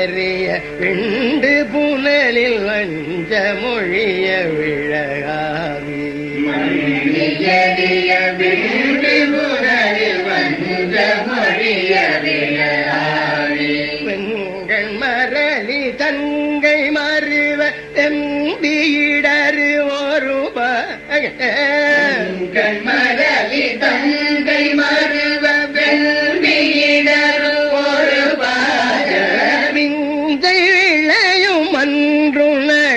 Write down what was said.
எறிய விண்டு புனலில் வஞ்ச மொழிய விழகாவி மண்ணியடிய விண்டு புனலில் வந்த மொழிய விழாவி பெண்கள் மரளி தங்கை மறுவ தெம்பியிடரு ஒரு மரளி தங்கை